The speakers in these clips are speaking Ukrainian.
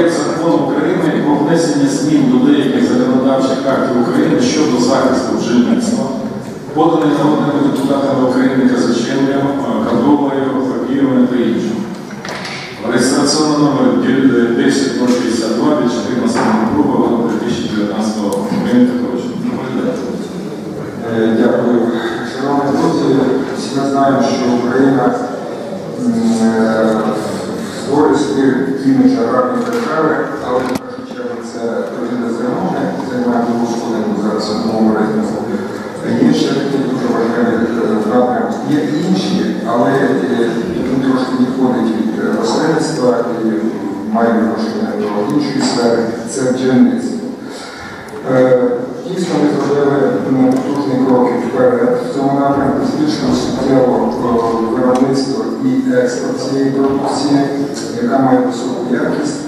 проект закону України про внесення змін до деяких законодавчих актів України щодо захисту бджільництва, поданий народними депутатами України Казаченком, Кадовою, Папієвим та іншим. Реєстраційний номер 10062 від 14 грудня 2019 року. Е, Дякую. Шановні друзі, всі ми знаємо, що Україна е, створює собі імідж аграрної держави, але в першу чергу це країна зерновне, займає другу сходинку зараз одному рейтингу. Є ще такі дуже важливі е, напрямки. Є і інші, але е, він трошки відходить від е, рослинництва і має відношення до іншої сфери, це бджільництво. Е, Дійсно, ми зробили ну, потужні кроки вперед. В цьому напрямку збільшено суттєво е, виробництво і експорт цієї продукції, яка має високу якість.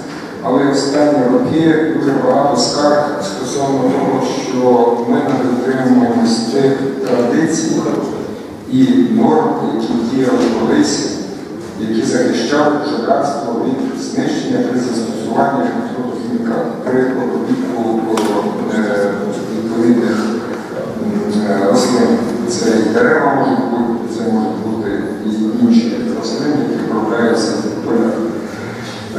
Але останні роки дуже багато скарг стосовно того, що ми не дотримуємось тих традицій і норм, які діяли колись, які захищали бджолярство від знищення при застосуванні хімікатів, при обробітку е, відповідних е, рослин. Це і дерева можуть можуть бути і інші рослини, які обробляються в полях.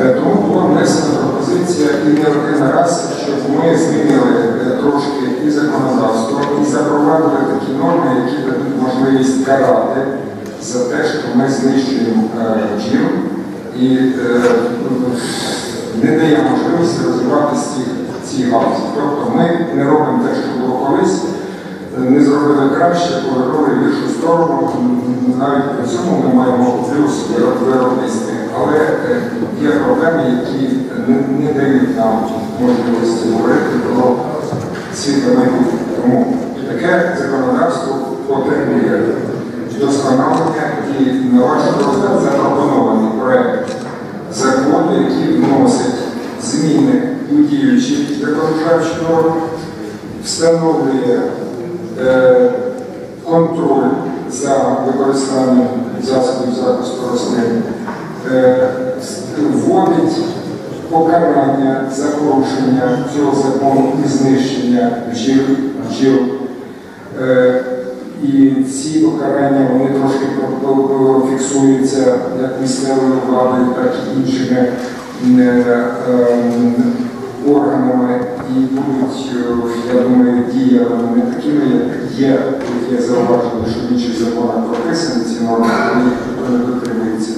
Е, Тому була внесена пропозиція і не один раз, щоб ми змінили е, трошки і законодавство, і запровадили такі норми, які дадуть можливість карати за те, що ми знищуємо е, бджіл і не даємо можливості розвиватися цій галузі. Тобто ми не робимо те, що було колись, не зробили краще, повернули в іншу сторону. Навіть при цьому ми маємо плюс виробництві. Але е, є проблеми, які не дають нам можливості говорити про світле майбутнє. Тому таке законодавство потребує вдосконалення і на ваш розгляд запропонований проект закону, який вносить зміни у діючі законодавчі норми, встановлює е, контроль за використанням засобів захисту рослин, е, вводить покарання за порушення цього закону і знищення бджіл. бджіл. Е, І ці покарання вони трошки фіксуються як місцевою владою, так і іншими е, ем, органами і будуть, е, я думаю, діями не такими, як є, як я зауважив, що в інших законах прописані ці норми, але їх ніхто не дотримується.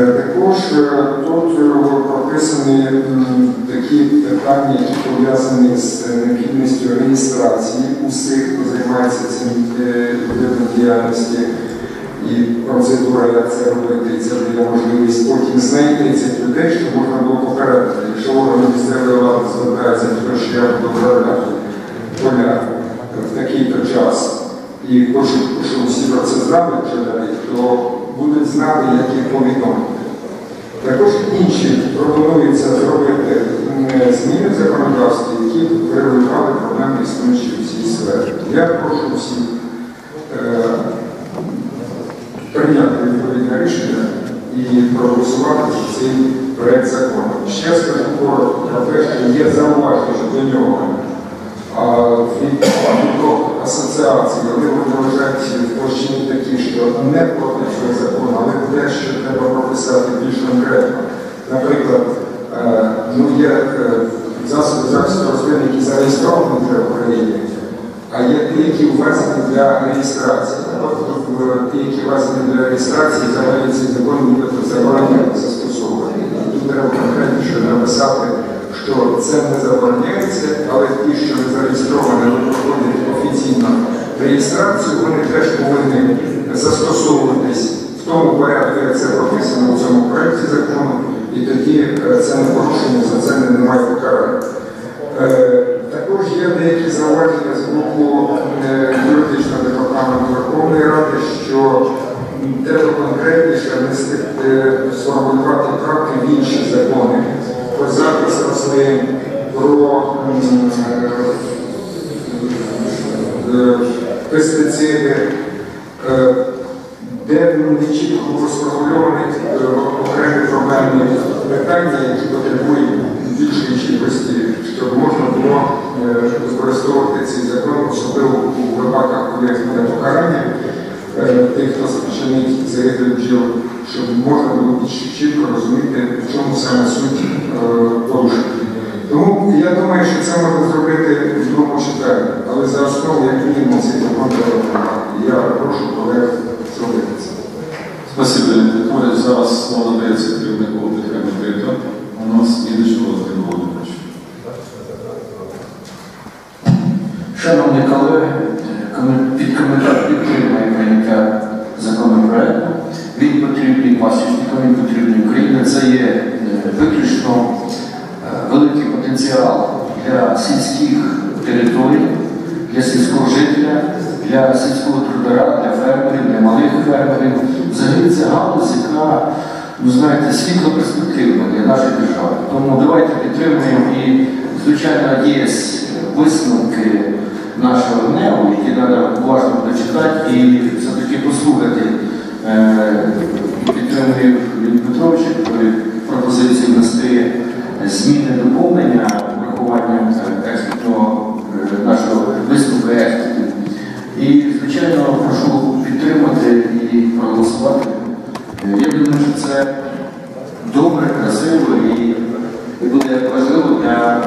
Е, Також е, тут прописані такі питання, які пов'язані з необхідністю реєстрації усіх, хто займається цим видом діяльності і процедура, як це робити, і це дає можливість потім знайти цих людей, щоб можна було попередити. Якщо органи місцевої влади звертаються до що я буду управляти поля в такий-то час і хочуть, щоб всі про це знали, вчителі, то будуть знати, як їх повідомити. Також інші пропонується зробити зміни в законодавстві, які врегулювали проблеми існуючі в цій сфері. Я прошу всіх е, прийняти відповідне рішення і проголосувати за цей проект закону. Ще скажу коротко про те, що є зауваження до нього від багатьох асоціацій, вони вважають в площині такі, що не проти цього закону, але дещо треба прописати більш конкретно. Наприклад, е, ну, є е, засоби захисту рослин, які зареєстровані вже в Україні, а є ті, які ввезені для реєстрації. Тобто ті, які ввезені для реєстрації, взагалі цей закон нібито забороняє застосовувати. Тут треба конкретніше написати, що це не забороняється, але ті, що не зареєстровані, проходять офіційно реєстрацію, вони теж повинні застосовуватись в тому порядку, як це прописано в цьому проєкті закону, і тоді е, це не порушення, за це немає покарання. Також є деякі зауваження з боку е, юридичного департаменту Верховної Ради, що треба конкретніше е, сформулювати правки в інші закони. Про захист рослин, про пестициди, е, де не чітко е, окремі проблемні питання, які потребують більшої кількості, щоб можна було е, використовувати цей закон, особливо у випадках, буде покарання е, тих, хто спричинить загибель бджіл, щоб можна було більш чітко розуміти, в чому саме суть е, порушення. Тому я думаю, що це можна зробити в другому читанні, але за основу, як мінімум, цей закон Я прошу колег зробити це. Спасибо, Петрович. Зараз слово надається керівнику комітету. У нас Ідич Володимир виключно е, великий потенціал для сільських територій, для сільського жителя, для сільського трудара, для фермерів, для малих фермерів. Взагалі це галузь, яка, ну знаєте, світло перспективна для нашої держави. Тому давайте підтримуємо і, звичайно, є висновки нашого ГНЕУ, які треба уважно дочитати і все-таки послухати. Е, Підтримую Леонід Петровича пропозиції внести зміни доповнення врахуванням е, експертного е, нашого висновку експертів. І, звичайно, прошу підтримати і проголосувати. Е, Я думаю, що це добре, красиво і буде важливо для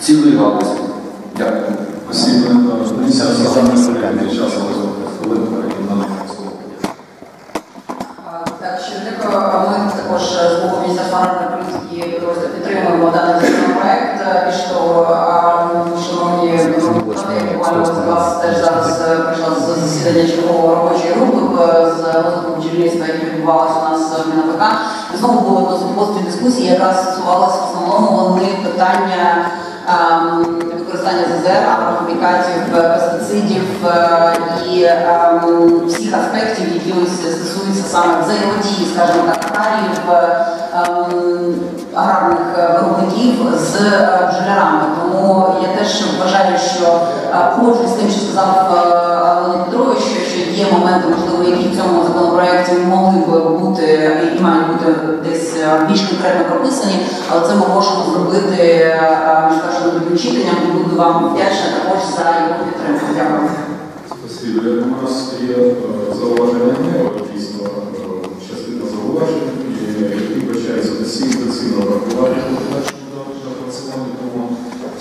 цілої галузі. Дякую. Спасибо. Також з боку Міністерства аграрної політики підтримуємо даний законопроект. Більш того, шановні колеги, буквально вас зараз е, прийшла з засідання чергового робочої групи е, з розвитку бджільництва, яке відбувалося у нас в МінАПК. І Знову були досить дискусії, яка стосувалася в основному вони питання використання ЗЗР, агрохімікатів, пестицидів е, і ем, всіх аспектів, які стосуються саме взаємодії, скажімо так, аграріїв, ем, аграрних виробників з е, бджолярами. Тому я теж вважаю, що е, погоджуюсь з тим, що сказав е, Петрович, що, є моменти, можливо, які в цьому законопроекті могли б бути і мають бути більш конкретно прописані, але це ми можемо зробити е, між першим другим читанням буду вам вдячна також за його підтримку. Дякую. Спасибо. У нас є е, зауваження дійсно е, частина зауважень, які вбачаються доцільно врахувати в подальшому. Тому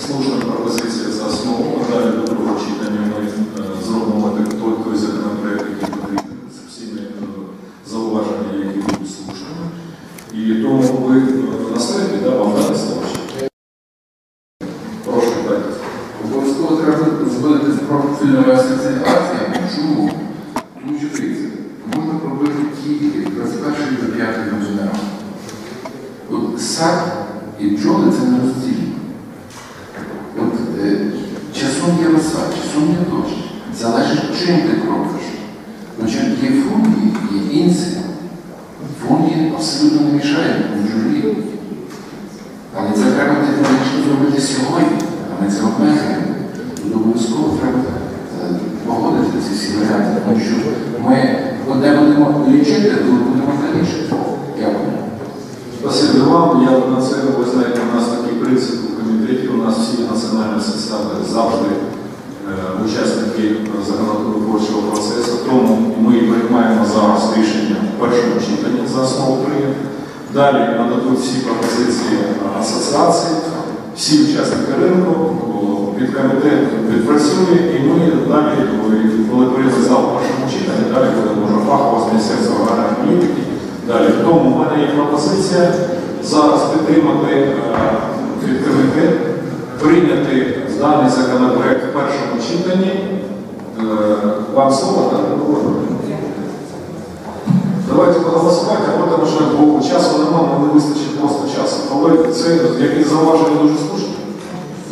слушна пропозиція за основу. Далі до другого читання ми е, зробимо той, законопроект, який потрібен з всіми е, зауваженнями, які будуть слушними. І тому ви е, настоїте, да, вам дати слово? Прошу, дайте. Обов'язково треба зробити з профільною асоціаціями. Чому? Тому що дивіться, можна пробити тільки 21 до 5 години. От сад і бджоли це не роздільно. От е, часом є роса, часом є дощ. Залежить, чим ти. Значить, є функції, є інси. Абсолютно не мішають бджолі. Але це треба технологічно зробити сьогодні, а ми це обмежуємо. Обов'язково треба е, погодити ці всі варіанти, тому що ми одне будемо лічити, друге будемо залічити. Дякую. Спасибо вам. Я на це, ви знаєте, у нас такий принцип у комітеті, у нас всі національні состави завжди е, учасники законотворчого процесу, тому ми приймаємо зараз рішення в першому читанні. Далі нададуть всі пропозиції асоціації, всі учасники ринку, о, підкомітет відпрацює, і ми далі, коли прийде зал в першому читанні, далі буде вже фахово з Міністерства аграрної політики. Далі. Тому в мене є пропозиція зараз підтримати е, підкомітет, прийняти даний законопроект в першому читанні. Е, Вам слово так? Давайте проголосувати, вже бо часу немає, не вистачить просто часу. Але це які зауваження дуже слушні.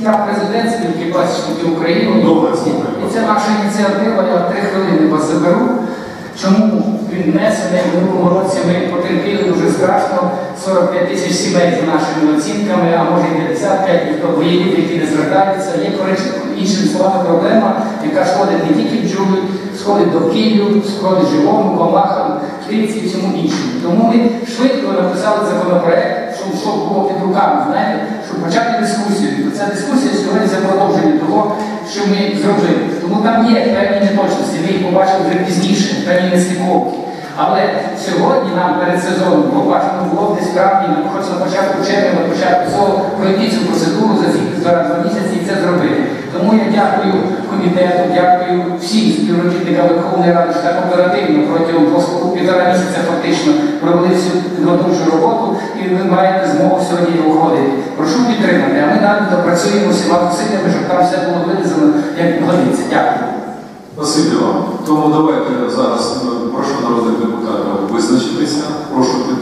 Я президент спілки пасічників України. Добре, слухаю. І це наша ініціатива, я три хвилини вас заберу. Чому він внесений в минулому році ми потерпіли дуже страшно 45 тисяч сімей за нашими оцінками, а може і 55, ніхто воєнів, які не звертаються. Є, іншими словами, проблема, яка шкодить не тільки бджолі, шкодить довкіллю, шкодить живому, комахам, стрільці і всьому іншому. Тому ми швидко написали законопроект, щоб що було під руками, знаєте, щоб почати дискусію. Ця дискусія сьогодні за продовження того, що ми зробили. Тому там є певні неточності, ми їх побачили вже пізніше, певні нестиковки. Але сьогодні нам перед сезоном побачимо, ну, було десь справді, ну, хоч на початку червня, на початку цього пройти цю процедуру за ці два місяці і це зробити. Тому я дякую комітету, дякую всім співробітникам Верховної Ради, що так оперативно протягом півтора місяця фактично провели всю підготовчу роботу і ви маєте змогу сьогодні виходити. Прошу підтримати, а ми далі допрацюємо всіма зусиллями, щоб там все було вилізано, як годиться. Дякую. Спасибі вам. Тому давайте зараз е, прошу народних депутатів визначитися. Прошу підтримати